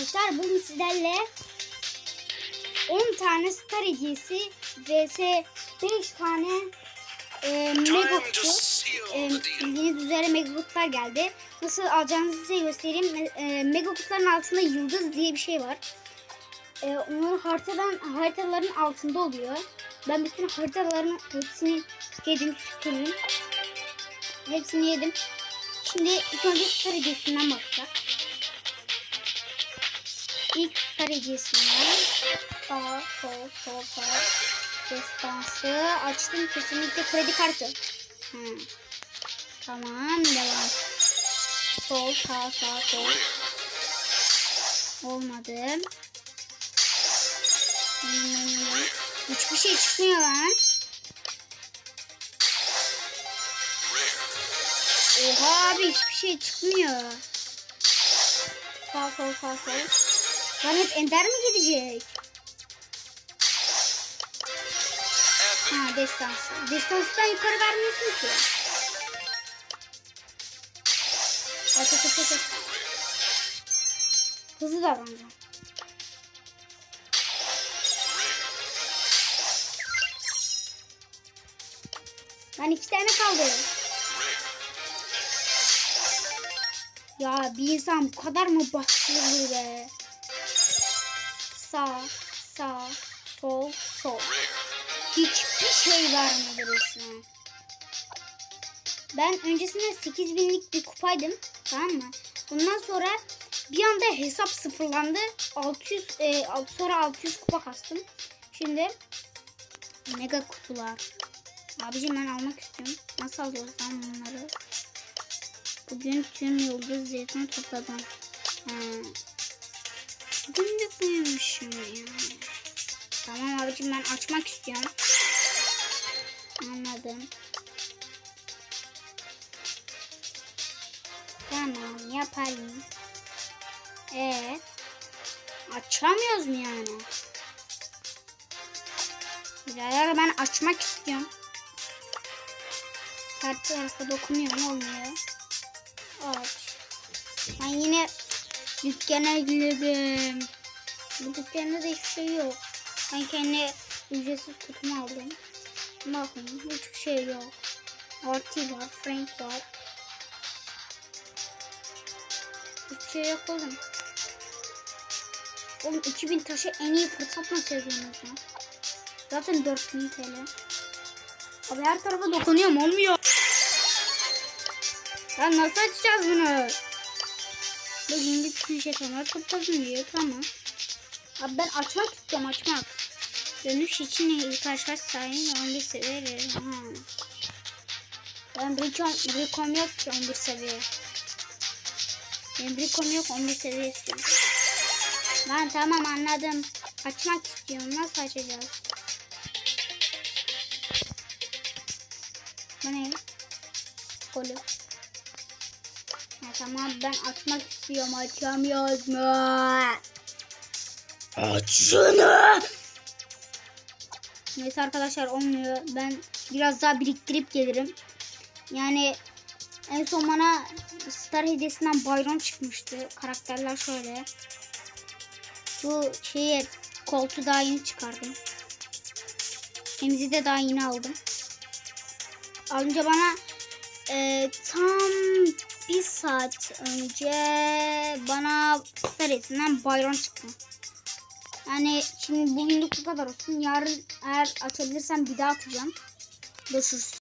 arkadaşlar. Bugün sizlerle 10 tane star hediyesi vs 5 tane e, mega kutu. E, bildiğiniz üzere mega kutular geldi. Nasıl alacağınızı size göstereyim. Me- E, mega kutuların altında yıldız diye bir şey var. E, onların haritadan haritaların altında oluyor. Ben bütün haritaların hepsini yedim süpürdüm. Hepsini yedim. Şimdi ilk önce star hediyesinden bakacak. İlk star hediyesinden sağ sol sol sağ destansı açtım kesinlikle kredi kartı. Hmm. Tamam devam. Sol sağ sağ sol. Olmadı. Hmm. Hiçbir şey çıkmıyor lan. Oha abi hiçbir şey çıkmıyor. Sağ sol sağ sol. Lan hep ender mi gidecek? Ha destansı. Destansıdan yukarı vermiyorsun ki. Aç aç aç aç. aç. Hızlı davranacağım. Lan iki tane kaldı. Ya bir insan bu kadar mı başlıyor be? Sağ, sağ, sol, sol. Hiçbir şey vermedi resmen. Ben öncesinde 8000'lik bir kupaydım. Tamam mı? Bundan sonra bir anda hesap sıfırlandı. 600 e, sonra 600 kupa kastım. Şimdi mega kutular. Abicim ben almak istiyorum. Nasıl alıyoruz lan bunları? Bugün tüm yıldız zeytin topladım. Ha. Günlük müymüşüm ya? Tamam abicim ben açmak istiyorum. Anladım. Tamam yapayım. Ee, açamıyoruz mu yani? Birader ben açmak istiyorum. Her tarafa dokunuyorum olmuyor. Aç. Ben yine dükkana girdim. Bu dükkanda da hiçbir şey yok. Ben kendi ücretsiz kutumu aldım. Bakın hiçbir şey yok. Arti var, Frank var. Hiçbir şey yok oğlum. Oğlum 2000 taşı en iyi fırsat nasıl yazıyorsunuz lan? Zaten 4000 TL. Abi her tarafa dokunuyorum olmuyor. Ya nasıl açacağız bunu? Bugün bütün jetonlar topladım diyor tamam. Abi ben açmak istiyorum açmak. Dönüş için ilk aşağı sayın 11 seviye veririm. Ha. Ben Recon, Recon yok ki 11 seviye. Benim Recon yok 11 seviye istiyorum. Ben tamam anladım. Açmak istiyorum. Nasıl açacağız? Bu ne? Golü. Tamam ben açmak istiyorum. Açamıyoruz mu? Aç şunu. Neyse arkadaşlar olmuyor. Ben biraz daha biriktirip gelirim. Yani en son bana Star hediyesinden bayram çıkmıştı. Karakterler şöyle. Bu şeyi koltuğu daha yeni çıkardım. Emzi de daha yeni aldım. Alınca bana e, tam saat önce bana Star hediyesinden bayram çıktı. Yani şimdi bugünlük bu kadar olsun. Yarın eğer açabilirsem bir daha atacağım. Görüşürüz.